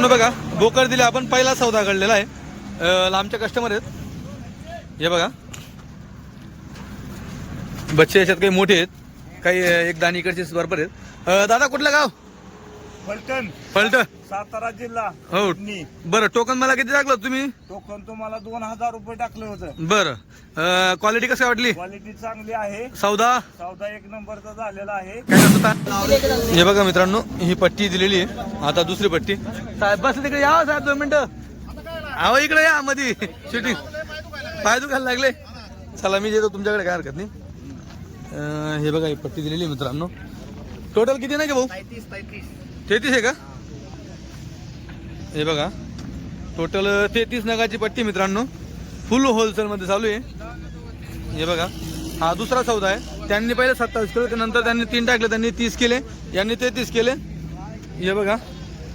मित्रांनो बघा बोकड दिले आपण पहिला सौदा घडलेला आहे. अं, लांबचे कस्टमर आहेत. हे बघा. बच्चे याच्यात काही मोठे आहेत. काही एक दाणी इकडचे बरोबर आहेत. दादा कुठलं गाव? फलटण. पलट सातारा जिल्हा. हो. नी. बरं टोकन मला किती टाकलं तुम्ही? टोकन तुम्हाला दोन हजार रुपये टाकलं होतं. बरं. क्वालिटी कसं वाटली? क्वालिटी चांगली आहे. सौदा? चौदा एक नंबरचा झालेला आहे. काय करत होता? हे बघा मित्रांनो ही पट्टी दिलेली आहे. आता दुसरी पट्टी. साहेब बस तिकडे या हो साहेब दोन मिनिटं. अहो इकडे या मध्ये शूटिंग पाय दुखायला लागले. चला मी देतो तुमच्याकडे काय हरकत नाही. अं, हे बघा ही पट्टी दिलेली आहे मित्रांनो. टोटल किती नाही का भाऊ? तेहतीस आहे का? हे बघा. टोटल तेहतीस नगाची पट्टी मित्रांनो. फुल होलसेलमध्ये चालू आहे. हे बघा. हा दुसरा सौदा आहे. त्यांनी पहिले सत्तावीस केलं त्यानंतर त्यांनी तीन टाकले त्यांनी तीस केले यांनी तेहतीस केले. हे बघा.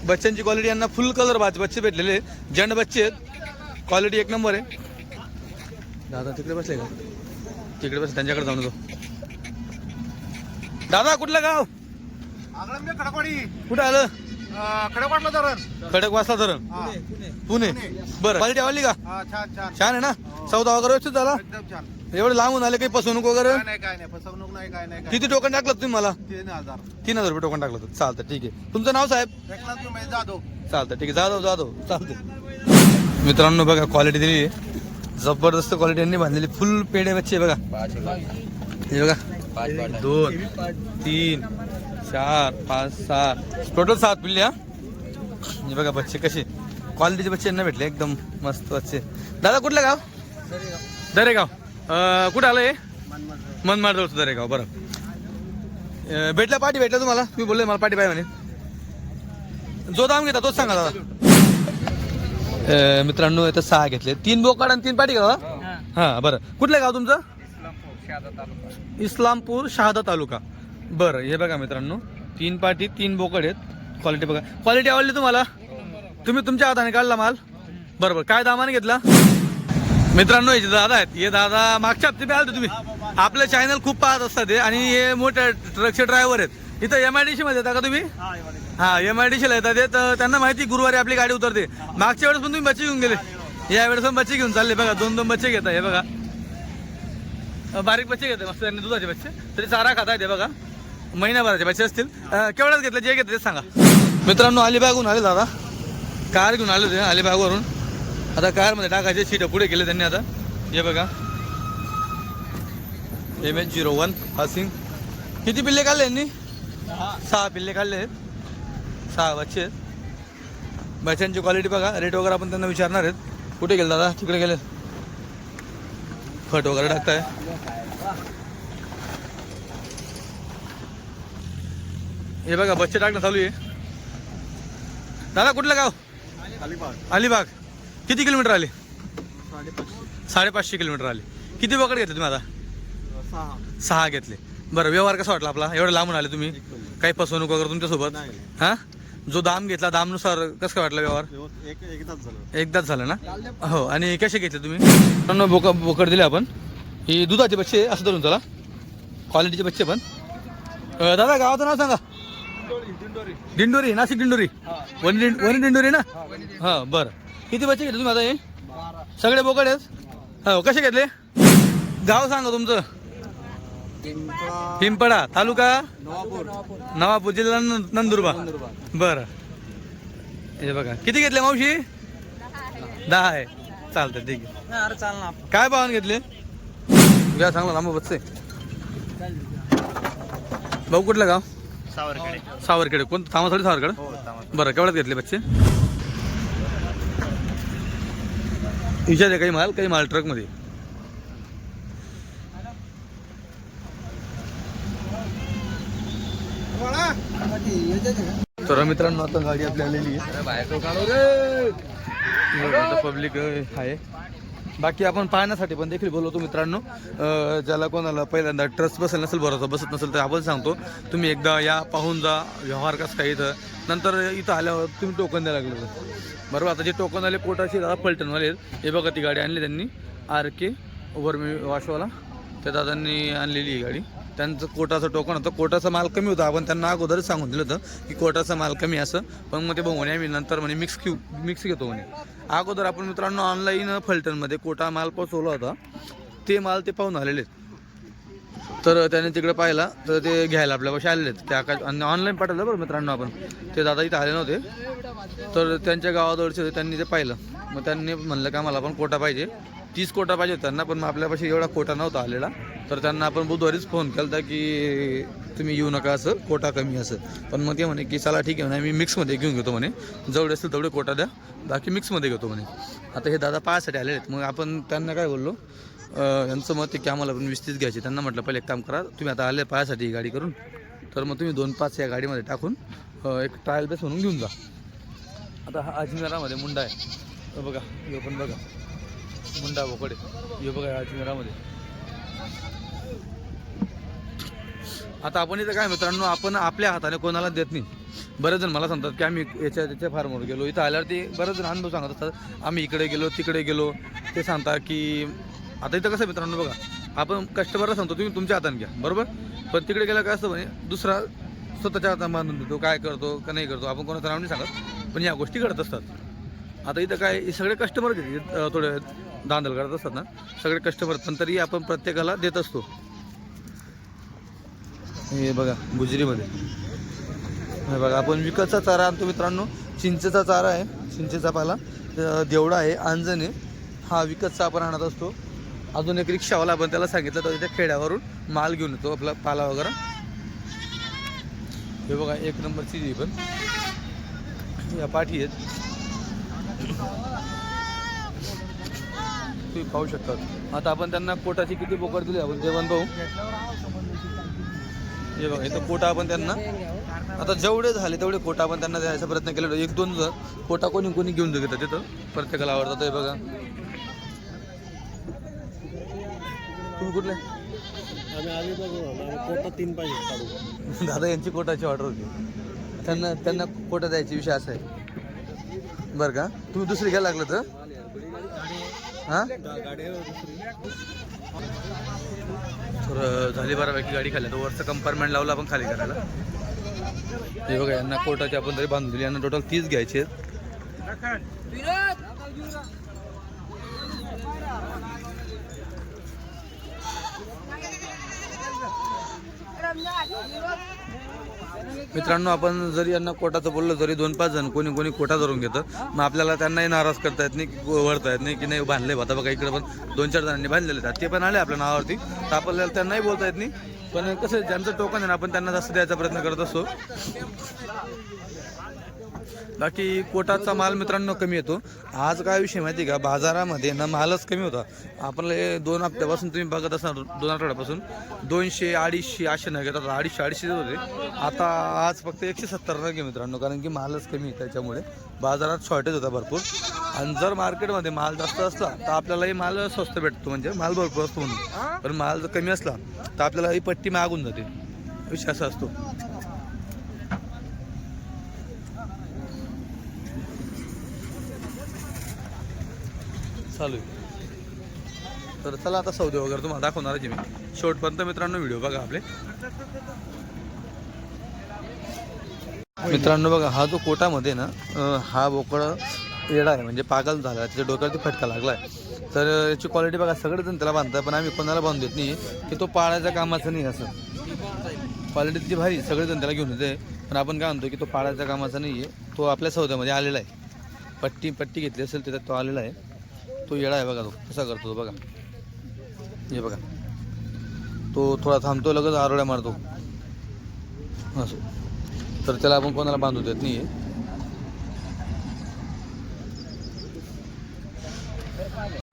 बच्चांची क्वालिटी यांना फुल कलर बाच बच्चे भेटलेले जंड बच्चे आहेत. क्वालिटी एक नंबर आहे. दादा तिकडे बसले का? तिकडे बस त्यांच्याकडे जाऊन येतो. दादा कुठलं गाव? कुठं आलं? खडकवाडला धरण. खडक वासला धरण. पुणे बरं. क्वालिटी आवडली का छान छान. छान आहे ना? सौदा वगैरे व्यवस्थित झाला? एकदम छान. एवढे लांबून आले काही फसवणूक वगैरे? नाही काय नाही. फसवणूक नाही काय नाही किती टोकन टाकलं तुम्ही मला? तीन हजार. तीन हजार रुपये टोकन टाकलं होतं. चालतं ठीक आहे. तुमचं नाव साहेब? एकनाथ जाधव. चालतं ठीक आहे. जाधव जाधव. चालतं मित्रांनो बघा क्वालिटी दिली आहे. जबरदस्त क्वालिटी यांनी बांधलेली फुल पेढे बच्चे बघा. हे बघा. दोन तीन. चार पाच सहा टोटल सात पिल्ले हा? हे बघा बच्चे कसे. क्वालिटीचे बच्चे यांना भेटले एकदम मस्त बच्चे. दादा कुठलं गाव? दरेगाव. कुठं आलं हे? मनमाड जवळचं दरेगाव बरं. भेटला पाठी भेटला तुम्हाला? मी बोलले मला पाठी पाहिजे म्हणे. जो दाम घेता तोच सांगा दादा. मित्रांनो इथं सहा घेतले. तीन बोकाड आणि तीन पाठी दादा हा? बरं. कुठलं गाव तुमचं? इस्लामपूर शहादा तालुका. बरं हे बघा मित्रांनो. तीन पाठी तीन बोकड आहेत. क्वालिटी बघा. क्वालिटी आवडली तुम्हाला? तुम्ही तुमच्या हाताने काढला माल? बरोबर काय दामाने घेतला? मित्रांनो हे दादा आहेत हे दादा मागच्या हप्ते आलते तुम्ही. आपलं चॅनल खूप पाहत असतात आणि हे मोठे ट्रकचे ड्रायव्हर आहेत. इथं एम आय डी सी मध्ये येता का तुम्ही? हा एम आय डी सी ला येतात तर त्यांना माहिती गुरुवारी आपली गाडी उतरते. मागच्या वेळेस पण तुम्ही बच्चे घेऊन गेले. या वेळेस पण बच्चे घेऊन चालले बघा. दोन दोन बच्चे घेता हे बघा. बारीक बच्चे घेते मस्त. त्यांनी दुधाचे बच्चे. तरी चारा खाता येते बघा. महिन्याभराचे पैसे असतील. केवढ्याच केवढ्यात घेतले? जे घेतले ते सांगा. मित्रांनो अलिबागहून आले दादा. कार घेऊन आले होते अलिबागवरून. आता कारमध्ये टाकायचे सीट पुढे केले त्यांनी आता. हे बघा. M H zero one passing किती पिल्ले काढले यांनी? सहा पिल्ले काढले आहेत. सहा बच्चे आहेत. बच्चांची क्वालिटी बघा. रेट वगैरे आपण त्यांना विचारणार आहेत. कुठे गेले दादा? तिकडे गेले. फट वगैरे टाकताय. हे बघा बच्चे टाकणं चालू आहे. दादा कुठलं गाव? अलिबाग. किती किलोमीटर आले? साडेपाचशे किलोमीटर आले. किती बोकड घेतले तुम्ही आता? सहा घेतले. बरं व्यवहार कसा वाटला आपला? एवढं लांबून आले तुम्ही. काही फसवणूक वगैरे तुमच्यासोबत हा? जो दाम घेतला दामनुसार कसं काय वाटला व्यवहार? एकदाच झालं. ना? हो आणि कसे घेतले तुम्ही? बोक बोकड दिले आपण. ही दुधाचे बच्चे असं धरून चला. क्वालिटीचे बच्चे पण. दादा गावाचं नाव सांगा. दिंडोरी नाशिक दिंडोरी? वन दिंडोरी ना? हा बरं. किती बच्चे घेतले तुम्ही आता हे? सगळे बोकड आहेत? हो. कसे घेतले? गाव सांगा तुमचं. पिंपळा. तालुका? नवापूर. जिल्हा नंदुरबार. बरं. हे बघा किती घेतले मावशी? दहा आहे. चालतं ठीक आहे. काय भावाने घेतले? घ्या चांगला लांब बच्चे भाऊ कुठलं गाव? सावरकडे सावरखेडे. कोणतं थांबासाठी सावरखेड? हो बरं केवढ्यात घेतले बच्चे? विचार काही माल काही माल ट्रकमध्ये? तर मित्रांनो आता गाडी आपली आलेली आहे. पब्लिक आहे. बाकी आपण पाहण्यासाठी पण देखील बोलवतो मित्रांनो. ज्याला कोणाला पहिल्यांदा ट्रस्ट बसेल नसेल भरोसा बसत नसेल तर आपण सांगतो तुम्ही एकदा या पाहून जा व्यवहार कसं काय इथं. नंतर इथं आल्यावर तुम्ही टोकन द्यायला लागलं होते बरोबर आता जे टोकन आले पोटाशी दादा पलटणवाले आहेत. हे बघा ती गाडी आणली त्यांनी. आर के ओव्हर मी वाशवाला. त्या दादांनी आणलेली ही गाडी. त्यांचं कोटाचं टोकन होतं. कोटाचा माल कमी होता. आपण त्यांना अगोदरच सांगून दिलं होतं की कोटाचा माल कमी असं. पण मग ते बघून आम्ही नंतर म्हणे मिक्स क्यू मिक्स घेतो म्हणे. अगोदर आपण मित्रांनो ऑनलाईन फलटणमध्ये कोटा माल पोचवला होता. ते माल ते पाहून आलेले आहेत. तर त्याने तिकडे पाहिला. तर ते घ्यायला आपल्यापाशी आलेले आहेत. त्या आकाश आणि ऑनलाईन पाठवलं बरं मित्रांनो आपण. ते दादा इथं आले नव्हते. तर त्यांच्या गावाजवळचे होते. त्यांनी ते पाहिलं. मग त्यांनी म्हणलं का मला पण कोटा पाहिजे. तीस कोटा पाहिजे त्यांना पण मग आपल्यापाशी एवढा कोटा नव्हता आलेला. तर त्यांना आपण बुधवारीच फोन केला होता की तुम्ही येऊ नका असं कोटा कमी असं. पण मग ते म्हणे की चला ठीक आहे म्हणे मी मिक्समध्ये घेऊन घेतो म्हणे. जेवढे असेल तेवढे कोटा द्या बाकी मिक्समध्ये घेतो म्हणे. आता हे दादा पाहासाठी आलेले आहेत. मग आपण त्यांना काय बोललो यांचं मत आहे की आम्हाला पण वीस तीस घ्यायचे. त्यांना म्हटलं पहिले एक काम करा तुम्ही आता आले पाहायसाठी ही गाडी करून तर मग तुम्ही दोन पाच या गाडीमध्ये टाकून एक ट्रायल बेस म्हणून घेऊन जा. आता हा अजमेरामध्ये मुंडा आहे. बघा यो पण बघा. मुंडा बोकडे हे बघा अजमेरामध्ये आता आपण इथं काय मित्रांनो आपण आपल्या हाताने कोणाला देत नाही. बरेच जण मला सांगतात की आम्ही याच्या त्याच्या फार्मवर गेलो. इथं आल्यावर ते बरेच जण अनुभव सांगत असतात. आम्ही इकडे गेलो तिकडे गेलो. ते सांगतात की आता इथं कसं मित्रांनो बघा. आपण कस्टमरला सांगतो तुम्ही तुमच्या हाताने घ्या. बरोबर? पण तिकडे गेलं काय असतं म्हणे दुसरा स्वतःच्या हातात बांधून देतो काय करतो का नाही करतो आपण कोणाचं नाव नाही सांगत. पण या गोष्टी घडत असतात. आता इथं काय हे सगळे कस्टमर थोडे दांदल करत असतात ना. सगळे कस्टमर पण तरी आपण प्रत्येकाला देत असतो. हे बघा गुजरीमध्ये. हे बघा आपण विकतचा चारा आणतो मित्रांनो. चिंचेचा चारा आहे चिंचेचा पाला. देवडा आहे आंजणे हा विकतचा आपण आणत असतो. अजून एक रिक्षावाला आपण त्याला सांगितलं तर त्या खेड्यावरून माल घेऊन येतो आपला पाला वगैरे. हे बघा एक नंबरची पण. या पाठी आहेत. तुम्ही पाहू शकतात. आता आपण त्यांना पोटाची किती बोकड दिली आपण? जेवण पाहू. हे बघा इथं कोटा आपण त्यांना आता जेवढे झाले तेवढे कोटा आपण त्यांना द्यायचा प्रयत्न केला. एक दोन जर कोटा कोणी कोणी घेऊन घेतात तिथं. प्रत्येकाला आवडतात हे बघा. तुम्ही कुठले? कोटा तीन पाहिजे. दादा यांची कोटाची ऑर्डर होती. त्यांना त्यांना कोटा द्यायची विषय असा आहे. बरं का? तुम्ही दुसरी घ्यायला लागलं तर हां? गाडी तर झाली बऱ्यापैकी गाडी खाली. तर वरचं कंपार्टमेंट लावलं आपण खाली करायला. हे बघा यांना कोर्टाची आपण तरी बांधून दिली. यांना टोटल तीस घ्यायचे आहेत. मित्रांनो आपण जरी यांना कोटाचं बोललो तरी दोन पाच जण कोणी कोणी कोटा धरून घेतं. मग आपल्याला त्यांनाही नाराज करता येत नाही वळता येत नाही की नाही बांधले बाबा बघा इकडे पण दोन चार जणांनी बांधलेले आहेत. ते पण आले आपल्या नावावरती. तर आपल्याला त्यांनाही बोलता येत नाही. पण कसं आहे, ज्यांचं टोकन आहे ना आपण त्यांना जास्त द्यायचा प्रयत्न करत असतो. बाकी कोटाचा माल मित्रांनो कमी येतो. आज काय विषय माहिती आहे का? बाजारामध्ये ना मालच कमी होता. आपल्याला हे दोन हप्त्यापासून तुम्ही बघत असणार दोन आठवड्यापासून. दोनशे अडीचशे असे न घेतात अडीचशे अडीचशे होते. आता आज फक्त एकशे सत्तर न घे मित्रांनो कारण की मालच कमी आहे त्याच्यामुळे. बाजारात शॉर्टेज होता भरपूर. आणि जर मार्केटमध्ये माल जास्त असला तर आपल्यालाही माल स्वस्त भेटतो. म्हणजे माल भरपूर असतो म्हणून. पण माल जर कमी असला तर आपल्यालाही पट्टी ती मागून जाते. विषय असा असतो. चालू आहे. तर चला आता सौदे वगैरे तुम्हाला दाखवणार आहे मी. शेवटपर्यंत मित्रांनो व्हिडिओ बघा आपले. मित्रांनो बघा हा जो कोटामध्ये ना हा बोकड येडा आहे. म्हणजे पागल झाला आहे. त्याच्या डोक्यावरती फटका लागला आहे तर याची क्वालिटी बघा सगळेजण त्याला बांधतात पण आम्ही कोणाला बांधू देत नाही की तो पाळायच्या कामाचं नाही असं. क्वालिटी तिची भारी सगळेजण त्याला घेऊन येते. पण आपण काय म्हणतो की तो पाळायच्या कामाचा नाही आहे तो आपल्या सौद्यामध्ये आलेला आहे. पट्टी पट्टी घेतली असेल त्याच्यात तो आलेला आहे. तो येडा आहे बघा तो कसा करतो तो बघा. हे बघा. तो थोडा थांबतो लगेच आरोड्या मारतो. असं. तर त्याला आपण कोणाला बांधू देत नाही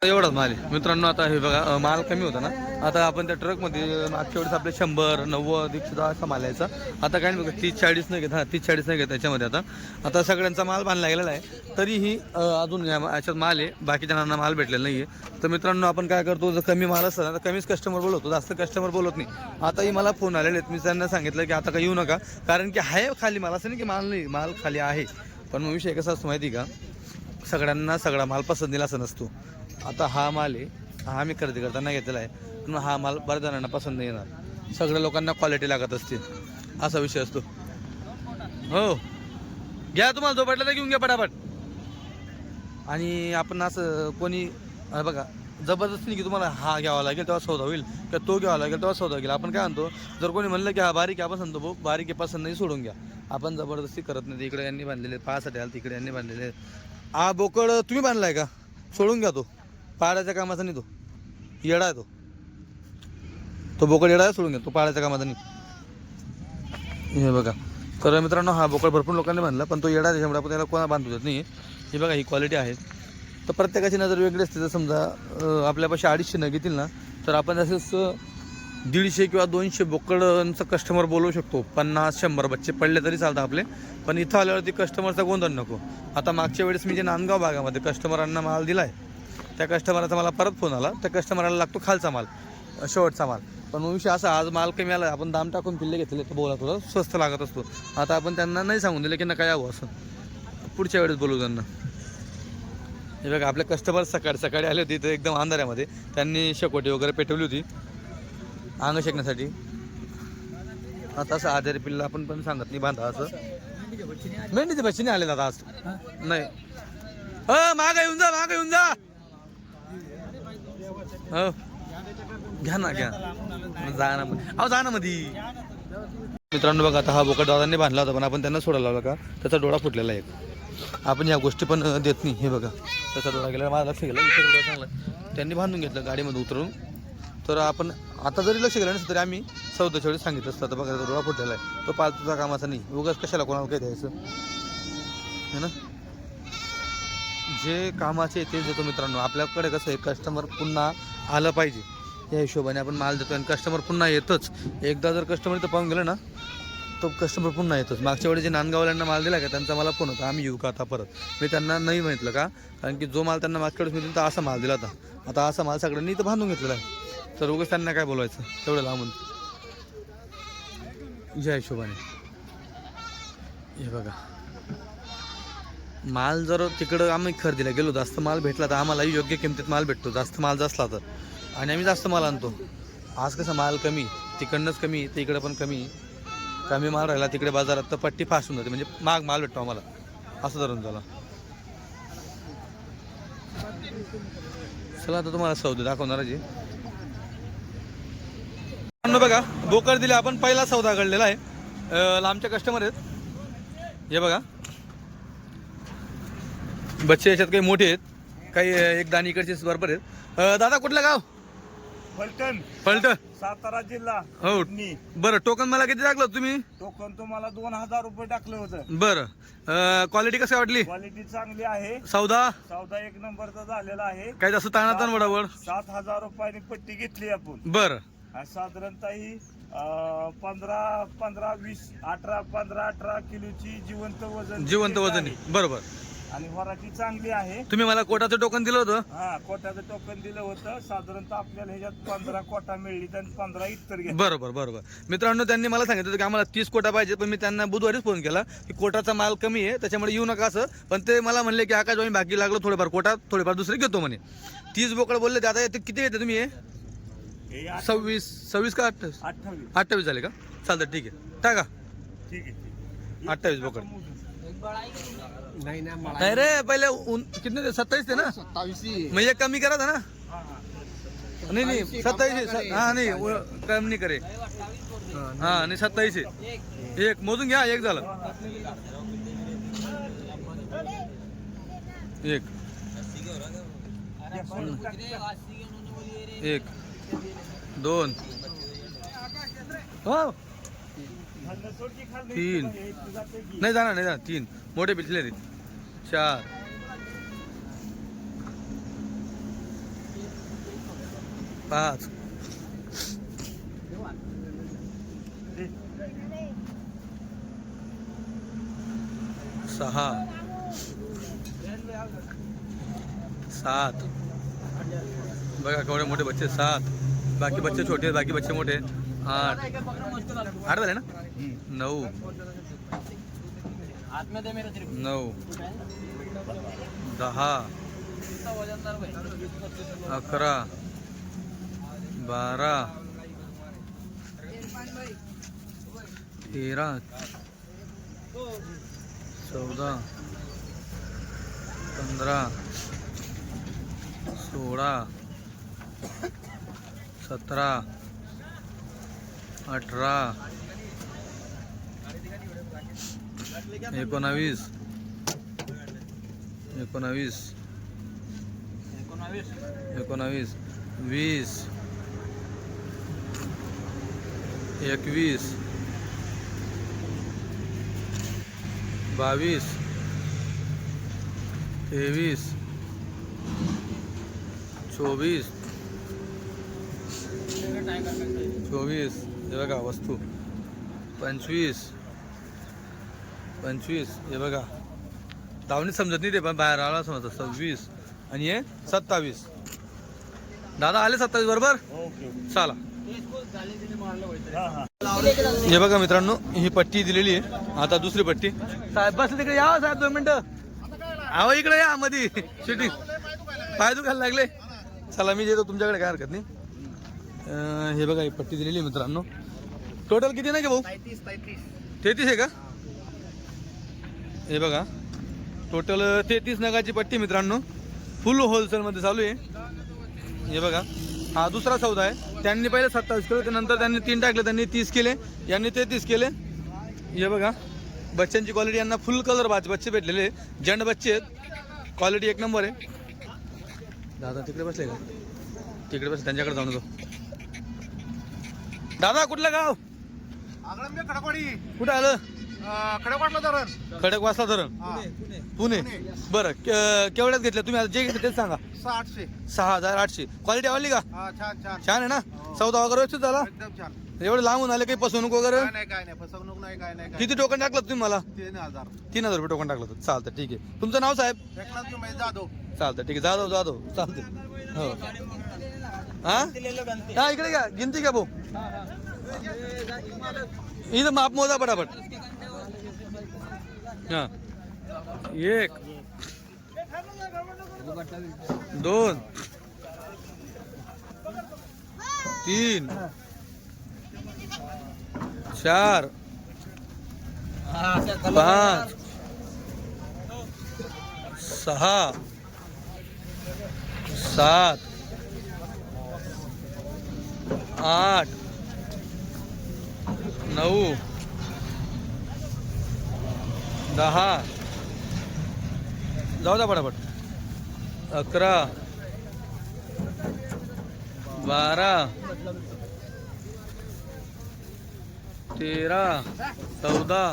एवढाच माल आहे. मित्रांनो आता हे बघा माल कमी होता ना. आता आपण त्या ट्रकमध्ये मागच्या वेळेस आपले शंभर नव्वद एकशे दहा असा माल यायचा. आता काय नाही बघा तीस चाळीस नाही घेत हां तीस चाळीस नाही घेत त्याच्यामध्ये आता. आता सगळ्यांचा माल बांधला गेलेला आहे. तरीही अजून याच्यात माल आहे. बाकी जणांना माल भेटलेला नाही आहे तर मित्रांनो आपण काय करतो जर कमी माल असला ना तर कमीच कस्टमर बोलवतो. जास्त कस्टमर बोलत नाही. आताही मला फोन आलेले आहेत. मी त्यांना सांगितलं की आता काही येऊ नका. कारण की आहे खाली माल असं नाही की माल नाही माल खाली आहे. पण मग विषय कसा असतो माहिती आहे का? सगळ्यांना सगळा माल पसंतीला असं नसतो. आता हा माल आहे. हा मी खरेदी करताना घेतलेला आहे. पण हा माल बऱ्याच जणांना पसंत नाही येणार. सगळ्या लोकांना क्वालिटी लागत असते. असा विषय असतो. हो. घ्या तुम्हाला जो पटला तर घेऊन घ्या पटापट. आणि आपण असं कोणी बघा जबरदस्ती की तुम्हाला हा घ्यावा लागेल तेव्हा सौदा होईल. किंवा तो घ्यावा लागेल तेव्हा सौदा होईल. आपण काय म्हणतो जर कोणी म्हणलं की हा बारीक आहे पसंत भाऊ बारीक आहे पसंत नाही सोडून घ्या. आपण जबरदस्ती करत नाही. इकडे यांनी बांधलेले पाहासाठी आलं तिकडे यांनी बांधलेले हा बोकड तुम्ही बांधलाय का? सोडून घ्या तो. पाळायच्या कामाचा नाही तो येडा आहे तो. तो बोकड येडा आहे सोडून घेतो तो पाळायच्या कामाचा नाही हे बघा. तर मित्रांनो हा बोकड भरपूर लोकांनी म्हणला पण तो येडा आहे, त्याच्यामुळे आपण त्याला कोणा बांधू देत नाही. हे बघा ही क्वालिटी आहे. तर प्रत्येकाची नजर वेगळी असते. जर समजा आपल्यापाशी अडीचशे न घेतील ना तर आपण तसेच दीडशे किंवा दोनशे बोकडांचं कस्टमर बोलवू शकतो. पन्नास शंभर बच्चे पडले तरी चालतात आपले. पण इथं आल्यावरती कस्टमरचा गोंधळ नको. आता मागच्या वेळेस मी जे नांदगाव भागामध्ये कस्टमरांना माल दिला आहे त्या कस्टमरचा मला परत फोन आला. त्या कस्टमरला लागतो खालचा माल शेवटचा माल. पण विषय असा आज माल कमी आला आपण दाम टाकून पिल्ले घेतले तर बोला थोडं स्वस्त लागत असतो. आता आपण त्यांना नाही सांगून दिलं की नका यावं असं. पुढच्या वेळेस बोलू त्यांना. हे बघा आपले कस्टमर सकाळी सकाळी आले होते इथं एकदम अंधाऱ्यामध्ये. त्यांनी शेकोटी वगैरे पेटवली होती अंग शेकण्यासाठी. आता असं आजारी पिल्ला आपण पण सांगत नाही बांधा असं. मेंढीचे बच्चे नाही आले दादा आज नाही. माग येऊन जा माग येऊन जा. हो. घ्या ना घ्या. जा ना अहो जा ना मधी. मित्रांनो बघा आता हा बोकड दादांनी बांधला होता पण आपण त्यांना सोडायला लावला का? त्याचा डोळा फुटलेला आहे. एक आपण या गोष्टी पण देत नाही. हे बघा. त्याचा डोळा गेला माझा लक्ष गेला इतर डोळा चांगला त्यांनी बांधून घेतलं गाडीमध्ये उतरून. तर आपण आता जरी लक्ष गेलं नसतं तरी आम्ही चौदा वेळेस सांगितलं असतं आता बघा डोळा फुटलेला आहे. तो पालतूचा कामाचा नाही. उगाच कशाला कोणाला काही द्यायचं? है ना? जे कामाचे ते तेच देतो मित्रांनो. आपल्याकडे कसं आहे कस्टमर पुन्हा आलं पाहिजे. या हिशोबाने आपण माल देतो आणि कस्टमर पुन्हा येतच. एकदा जर कस्टमर इथं पाहून गेलं ना तो कस्टमर पुन्हा येतोच. मागच्या वेळी जे नांदगावल्यांना माल दिला का त्यांचा मला फोन होता. आम्ही येऊ का आता परत? मी त्यांना नाही म्हटलं का कारण की जो माल त्यांना मागच्या वेळेस मी दिला असा माल दिला होता. आता असा माल सगळ्यांनी इथं बांधून घेतलेला आहे. तर उगाच त्यांना काय बोलवायचं? तेवढं लांबून. या हिशोबाने. हे बघा. माल जर तिकडं आम्ही खरेदीला गेलो जास्त माल भेटला तर आम्हाला योग्य किमतीत माल भेटतो. जास्त माल असला तर. आणि आम्ही जास्त माल आणतो. आज कसा माल कमी तिकडनंच कमी तर इकडं पण कमी. कमी माल राहिला तिकडे बाजारात तर पट्टी फास्ट होऊन जाते. म्हणजे माग माल भेटतो आम्हाला. असं धरून झाला. चला आता तुम्हाला सौदे दाखवणार जे बघा बोकड दिले आपण पहिला सौदा घडलेला आहे. लांबच्या लांबचे कस्टमर आहेत. हे बघा. बच्चे याच्यात काही मोठे आहेत. काही एक दाणी इकडचे बरोबर आहेत. अं, दादा कुठलं गाव? फलटण. पलट सातारा जिल्हा. हो. बरं टोकन मला किती टाकलं तुम्ही? टोकन तुम्हाला दोन हजार रुपये टाकलं होतं. बरं. क्वालिटी कशी वाटली? क्वालिटी चांगली आहे. सौदा? सौदा एक नंबरचा झालेला आहे. काही जास्त ताणाताण वडावड? सात हजार रुपयानी पट्टी घेतली आपण. बरं. आणि साधारणतः ही अं, पंधरा पंधरा वीस अठरा पंधरा अठरा किलोची जिवंत वजन जिवंत आहे. वजनी बरोबर. आणि वराची चांगली आहे. तुम्ही मला कोटाचं टोकन दिलं होतं. हा कोट्याचं टोकन दिलं होतं. साधारणतः आपल्याला ह्याच्यात पंधरा कोटा मिळली आणि पंधरा इतर बरोबर बरोबर. मित्रांनो त्यांनी मला सांगितलं होतं की आम्हाला तीस कोटा पाहिजे पण मी त्यांना बुधवारीच फोन केला की कोटाचा माल कमी आहे त्याच्यामुळे येऊ नका असं. पण ते मला म्हणले की आकाश आम्ही बाकी लागलो थोडेफार कोटा थोडेफार दुसरे घेतो म्हणे. तीस बोकड बोलले ते आता येते किती येते तुम्ही हे? हे आठ- सव्वीस सव्वीस का अठ्ठावीस? अठ्ठावीस. अठ्ठावीस झाले का? चालतं ठीक आहे. टाका. ठीक आहे ठीक आहे. अठ्ठावीस बोकड. नाही ना मला नाही रे पहिले उन किती ते सत्तावीस ते ना? सत्तावीस एक कमी करा था ना. नाही नाही सत्तावीस हा नाही उ- कमी नाही करे हा नाही. सत्तावीस आहे एक मोजून घ्या एक झालं. एक. एक. दोन. हो. तीन. नाही जाणार नाही जाणार तीन। मोठे पिचले ते चार। पाच। सहा। सात। बघा केवढे मोठे बच्चे, सात। बाकी बच्चे छोटे, बाकी बच्चे मोठे आठ। आठ झाले ना? नऊ. नऊ. दहा. अकरा. बारा. तेरा. चौदा. पंधरा. सोळा. सतरा. अठरा. एकोणावीस. एकोणावीस. एकोणावीस. वीस. एकवीस. बावीस. तेवीस. चोवीस. चोवीस. हे बघा वस्तू. पंचवीस. पंचवीस हे बघा. दावणी समजत नाही ते पण बाहेर आला समजतं. सव्वीस. आणि हे सत्तावीस. दादा आले सत्तावीस बरोबर? ओके चला. हा बघा मित्रांनो ही पट्टी दिलेली आहे. आता दुसरी पट्टी. साहेब बस तिकडे या हो साहेब दोन मिनिटं. आहो इकडे या मध्ये शूटिंग पाय दुखायला लागले. चला मी देतो तुमच्याकडे काय हरकत नाही. हे बघा ही पट्टी दिलेली आहे मित्रांनो. टोटल किती नाही का भाऊ? तेहतीस आहे का? हे बघा. टोटल तेहतीस नगाची पट्टी मित्रांनो. फुल होलसेलमध्ये चालू आहे. हे बघा. हा दुसरा सौदा आहे. त्यांनी पहिले सत्तावीस केले नंतर त्यांनी तीन टाकले त्यांनी तीस केले यांनी तेहतीस केले. हे बघा. बच्चांची क्वालिटी यांना फुल कलर बाच बच्चे भेटलेले. जंड बच्चे आहेत. क्वालिटी एक नंबर आहे. दादा तिकडे बसले का? तिकडे बस त्यांच्याकडे जाऊन येतो. दादा कुठलं गाव? कुठं आलं? धरण. खडकवासला धरण. पुणे बरं के- केवढ्यात घेतल्या? तुम्ही आता जे घेतले तेच सांगा. आठशे सहा हजार आठशे. क्वालिटी आवडली का? हा छान छान. छान आहे ना? सौदा वगैरे व्यवस्थित झाला? एकदम छान. एवढे लांबून आले काही फसवणूक वगैरे? काय नाही काय नाही. फसवणूक नाही काय नाही काय किती टोकन टाकलं तुम्ही मला? तीन हजार. तीन हजार रुपये टोकन टाकलं होतं. चालतं ठीक आहे. तुमचं नाव साहेब? एकनाथ जाधव. चालतं ठीक आहे. जाधव जाधव. चालते हो. हा? हा इकडे घ्या. गिनती घ्या भाऊ. इथं माप मोजा पटापट. हा। एक। दोन तीन। चार। पाच। सहा। सात। आठ। नऊ दहा. जाऊ द्या पटापट. अकरा. बारा. तेरा. चौदा.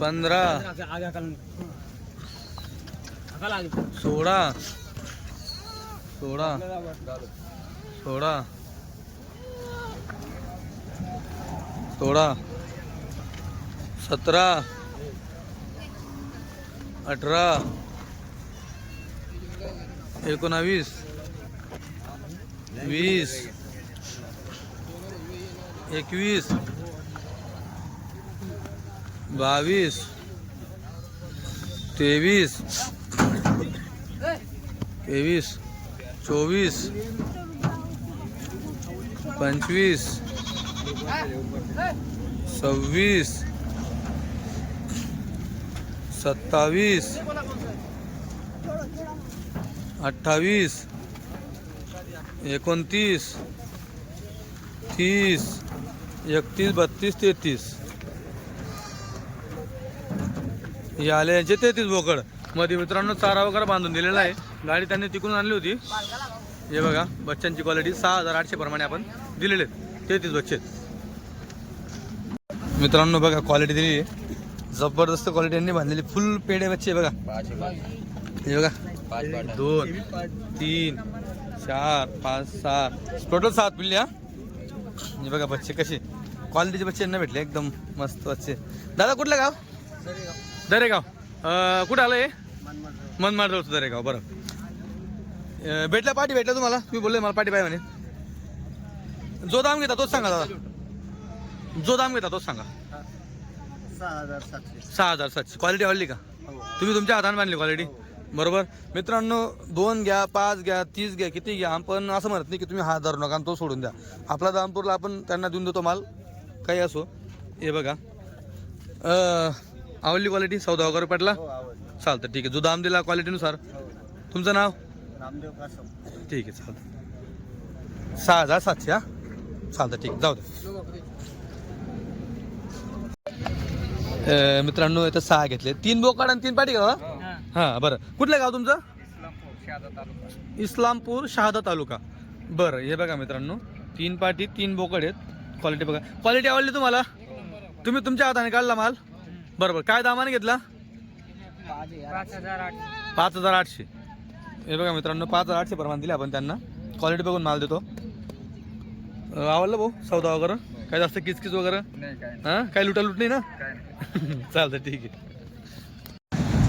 पंधरा. सोळा. सोळा. सोळा. सोळा. सतरा अठरा एकोणावीस वीस एकवीस बावीस तेवीस तेवीस चोवीस पंचवीस सव्वीस सत्तावीस. अठ्ठावीस. एकोणतीस. तीस. एकतीस बत्तीस तेहतीस. हे यांचे तेहतीस बोकड. मध्ये मित्रांनो चारा वगैरे बांधून दिलेला आहे. गाडी त्यांनी तिकडून आणली होती. हे बघा बच्चांची क्वालिटी सहा हजार आठशे प्रमाणे आपण दिलेले आहेत. तेहतीस बच्चे मित्रांनो बघा क्वालिटी दिली आहे. जबरदस्त क्वालिटीने बांधलेली फुल पेढे बच्चे बघा. हे बघा. दोन तीन चार पाच सहा टोटल सात पिल्ले हा? हे बघा बच्चे कसे. क्वालिटीचे बच्चे यांना भेटले एकदम मस्त बच्चे. दादा कुठलं गाव? दरेगाव. कुठं आलं हे? मनमाड जवळचं दरेगाव बरं. भेटला पाठी भेटला तुम्हाला? तुम्ही बोलले मला पाठी पाहिजे म्हणे. जो दाम घेता तोच सांगा दादा. जो दाम घेता तोच सांगा. सहा हजार सातशे. सहा हजार सातशे. क्वालिटी आवडली का? तुम्ही तुमच्या हाताने बांधली क्वालिटी बरोबर? मित्रांनो दोन घ्या पाच घ्या तीस घ्या किती घ्या आपण असं म्हणत नाही की तुम्ही हा धरू नका आणि तो सोडून द्या. आपला दामपूरला आपण त्यांना देऊन देतो माल. काही असो. हे बघा. आवडली क्वालिटी चौदा वगैरे पडला? चालतं ठीक आहे. जो दाम दिला क्वालिटीनुसार तुमचं नाव? रामदेव कासम. ठीक आहे चालतं. सहा हजार सातशे हा? चालतं ठीक. आहे, जाऊ दे. अं, मित्रांनो इथं सहा घेतले. तीन बोकाड आणि तीन पाटी का हां? बरं. कुठलं गाव तुमचं? इस्लामपूर शहादा तालुका. बरं हे बघा मित्रांनो. तीन पाटी तीन बोकड आहेत. क्वालिटी बघा. क्वालिटी आवडली तुम्हाला? तुम्ही तुमच्या हाताने काढला माल? बरोबर काय दामाने घेतला? पाच हजार आठशे. हे बघा मित्रांनो पाच हजार आठशे प्रमाण दिले आपण त्यांना. क्वालिटी बघून माल देतो. अं, आवडलं भाऊ? सौदा वगैरे? काय जास्त किचकिच वगैरे? हां? काय लुटा लुट नाही. ना चालतं ठीक आहे.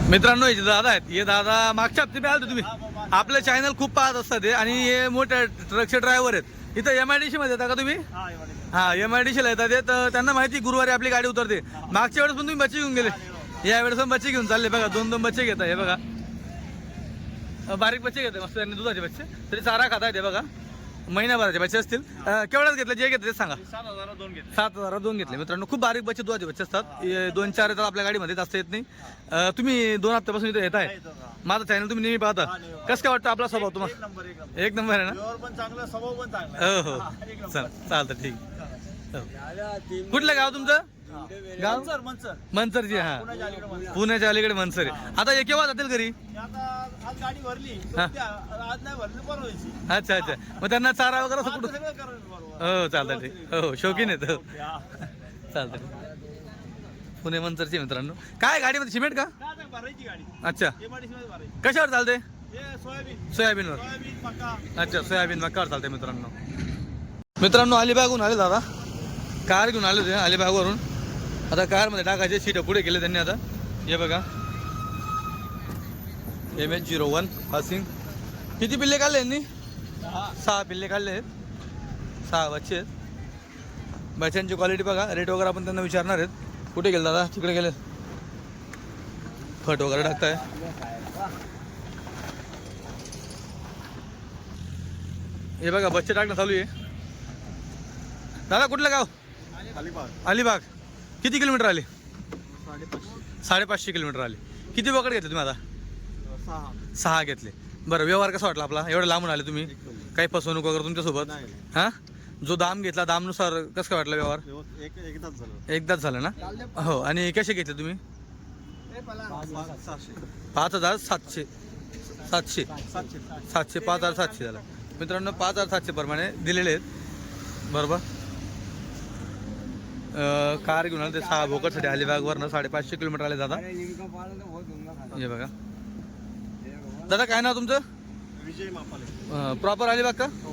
मित्रांनो हे जे दादा आहेत हे दादा मागच्या हप्ते आलते तुम्ही. आपलं चॅनल खूप पाहत असतात हे आणि हे मोठे ट्रकचे ड्रायव्हर आहेत. इथं एम आय डी सी मध्ये येता का तुम्ही? हा हा एम आय डी सी ला येतात ते, तर त्यांना माहिती आहे गुरुवारी आपली गाडी उतरते. मागच्या वेळेस पण तुम्ही बच्चे घेऊन गेले. या वेळेस पण बच्चे घेऊन चालले. बघा दोन दोन बच्चे घेतात हे बघा. अं, बारीक बच्चे घेतात मस्त. त्यांनी दुधाचे बच्चे. तरी चारा खातायत हे बघा. महिन्याभराचे बच्चे असतील. केवढ्याच घेतले? जे घेतले ते सांगा. सात हजार दोन घेतले. सात हजार दोन घेतले. मित्रांनो खूप बारीक बच्चे दुधाचे बच्चे असतात. दोन चार येतात आपल्या गाडीमध्ये जास्त येत नाही. अं, तुम्ही दोन हप्त्यापासून इथे येत आहे माझं चॅनल तुम्ही नेहमी पाहता. कसं काय वाटतं आपला स्वभाव तुम्हाला? नंबर एक नंबर. एक नंबर आहे ना? व्यवहार पण चांगला स्वभाव पण चांगला. हो हो. चल चालतं ठीक. हो. कुठलं गाव तुमचं? गाव मनसर मनसर. मनसरची हा पुण्याच्या अलीकडे मनसर. पुण्याच्या अलीकडे मनसर. आहे आता हे केव्हा जातील घरी? आता आज गाडी भरली. हा. आज नाही भरली परवायची अच्छा अच्छा. मग त्यांना चारा वगैरे असं कुठं? सगळं करायचं बरोबर हो चालतं ठीक हो शौकीन आहेत. हो. हा. चालतं पुणे मनसरची मित्रांनो. काय गाडीमध्ये? सिमेंट का? काय आता भरायची गाडी. अच्छा. एमआयडीसी मध्ये भरायची. कशावर चालते हे सोयाबीन. सोयाबीनवर. सोयाबीन मका. अच्छा सोयाबीन मक्कावर चालते मित्रांनो. मित्रांनो अलिबागहून आले दादा. कार घेऊन आले होते अलिबागवरून. आता कारमध्ये टाकायचे सीट पुढे केले त्यांनी आता. हे बघा. M H zero one passing किती पिल्ले काढले यांनी? सहा पिल्ले काढले आहेत. सहा बच्चे आहेत. बच्चांची क्वालिटी बघा. रेट वगैरे आपण त्यांना विचारणार आहेत. कुठे गेले दादा? तिकडे गेले. फट वगैरे टाकताय. हे बघा बच्चे टाकणं चालू आहे. दादा कुठलं गाव? अलिबाग. अलिबाग. किती किलोमीटर आले? साडेपाचशे. किलोमीटर आले. किती बोकड घेतले तुम्ही आता? सहा. सहा घेतले. बरं व्यवहार कसा वाटला आपला? एवढं लांबून आले तुम्ही? काही फसवणूक वगैरे तुमच्यासोबत? हां? जो दाम घेतला दामनुसार कसं काय वाटलं व्यवहार? एकदाच झालं. ना? हो आणि कसे घेतले तुम्ही? पाच हजार सातशे. सातशे. सातशे. सातशे पाच हजार सातशे झालं. मित्रांनो पाच हजार सातशे प्रमाणे दिलेले आहेत. बरोबर? कार घेऊन आले ते सहा भोकरसाठी अलिबागवरनं साडेपाचशे किलोमीटर आले दादा. हे बघा. दादा काय नाव तुमचं? विजय मापाले. प्रॉपर अलिबाग का? हो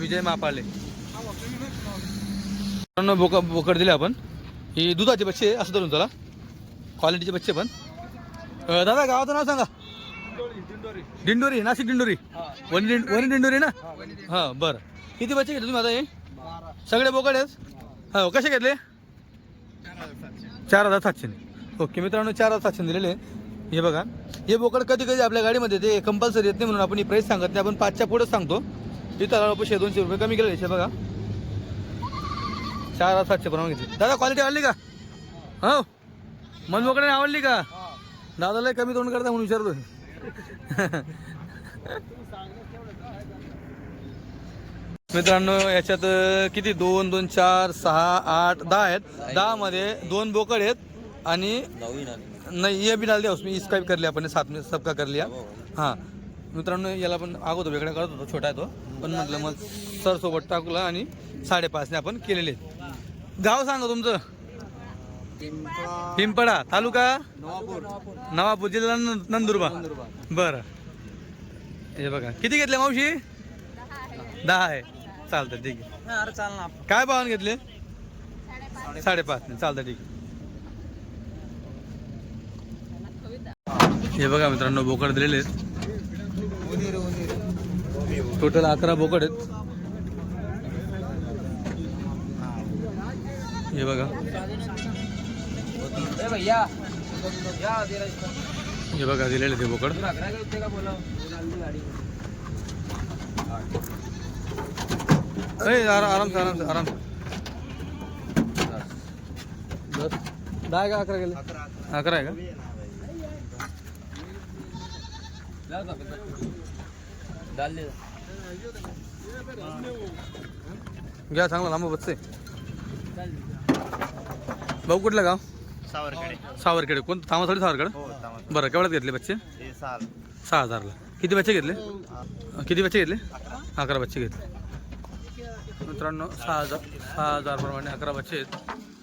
विजय मापाले. बोक बोकड दिले आपण. ही दुधाचे बच्चे असं धरून चला. क्वालिटीचे बच्चे पण. दादा गावाचं नाव सांगा. दिंडोरी नाशिक दिंडोरी. दिंड वनी दिंडोरी ना? हां बरं. किती बच्चे घेतले तुम्ही आता हे? सगळे बोकड आहेत? हो कसे घेतले? चार हजार सातशे ओके मित्रांनो चार हजार सातशे दिलेले हे बघा. हे बोकड कधी कधी आपल्या गाडीमध्ये ते कंपल्सरी येत नाही म्हणून आपण ही प्राईस सांगत नाही. आपण पाचच्या पुढेच सांगतो. इथं पैसे दोनशे रुपये कमी केले हे बघा. चार हजार सातशे प्रमाणे घेतले दादा क्वालिटी आवडली का? हो? मन बोकडे आवडली का? दादाला कमी तोंड करता म्हणून विचारतो मित्रांनो याच्यात किती? दोन दोन चार सहा आठ दहा आहेत. दहा मध्ये दोन बोकड आहेत आणि नाही ये भी डाल दिया उसमें इसका भी कर लिया अपन साथ में सबका कर लिया. हां मित्रांनो याला पण अगोदर वेगळा करत होतो छोटा आहे तो. पण म्हटलं मग सर सोबत टाकला आणि साडेपाचने आपण केलेले. गाव सांगा तुमचं. पिंपळा तालुका? नवापूर जिल्हा नं- नंदुरबार. बरं. हे बघा किती घेतले मावशी? दहा आहे. चालतं ठीक आहे. अरे चाल ना काय भावाने घेतले? साडेपाच. चालतं ठीक आहे. हे बघा मित्रांनो बोकड दिलेले आहेत. टोटल अकरा बोकड आहेत. हे बघा. हे बघा दिलेले ते बोकड. ए, आरा- आराम से आराम से आराम से. दहा का अकरा गेले? अकरा आहे का? घ्या चांगला लांब बच्चे भाऊ कुठलं गाव? सावरकडे सावरखेडे. कोण? तामासाठी सावरखेड? हो तामस बरं केवढ्यात घेतले बच्चे? हे साल सहा हजारला. किती बच्चे घेतले? किती बच्चे घेतले? अकरा बच्चे घेतले. मित्रांनो सहा हजार सहा हजार प्रमाणे अकरा बच्चे आहेत.